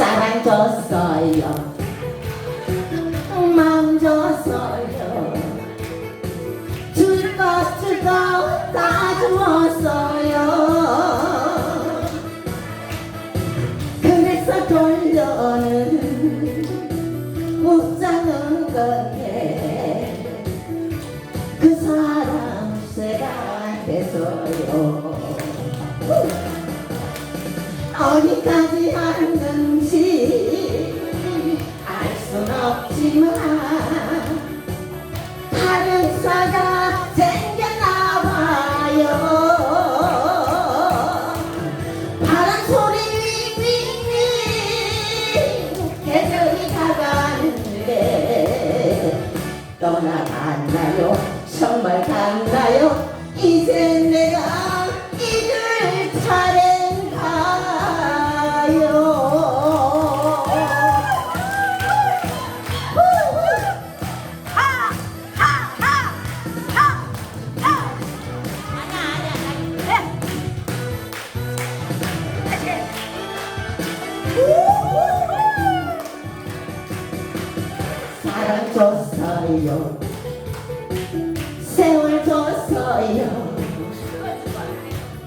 사랑 줬어요. 마음 줬어요. 줄것 줄것 다 주었어요. 그래서 돌려는 못 자는 건데 그 사람 새가 돼서요. 어디까지 하는 다른 사가 생겼나 봐요. 바람 소리 윙윙윙 계절이 가가는데 떠나갔나요? 정말 갔나 줬어요. 세월 줬어요.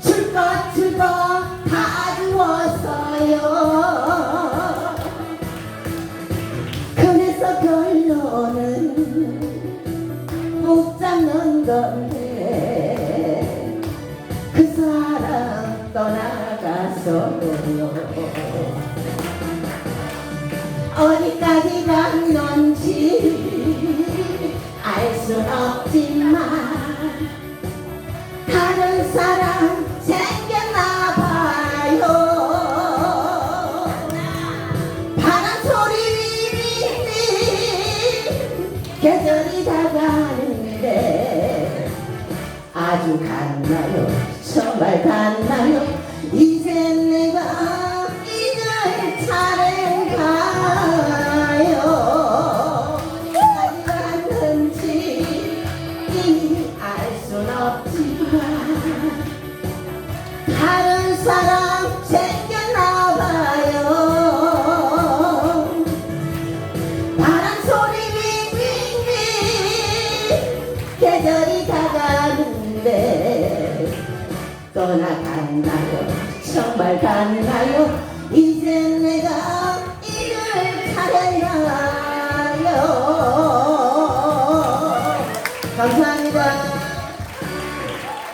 줄것 줄것 다 주었어요. 그래서 결론은 못 잡는 건데 그 사람 떠나갔어요 어디까지 갔는 계절이 다가는데 아주 갔나요? 정말 갔나요? 이제 내가 잊을 차례인가요. 갔는지 알순 없지만 다른 사람 생겼나 봐요. 바람 떠나 갔나요? 정말 달라요? 이제 내가 이를 살아야 해요. 감사합니다.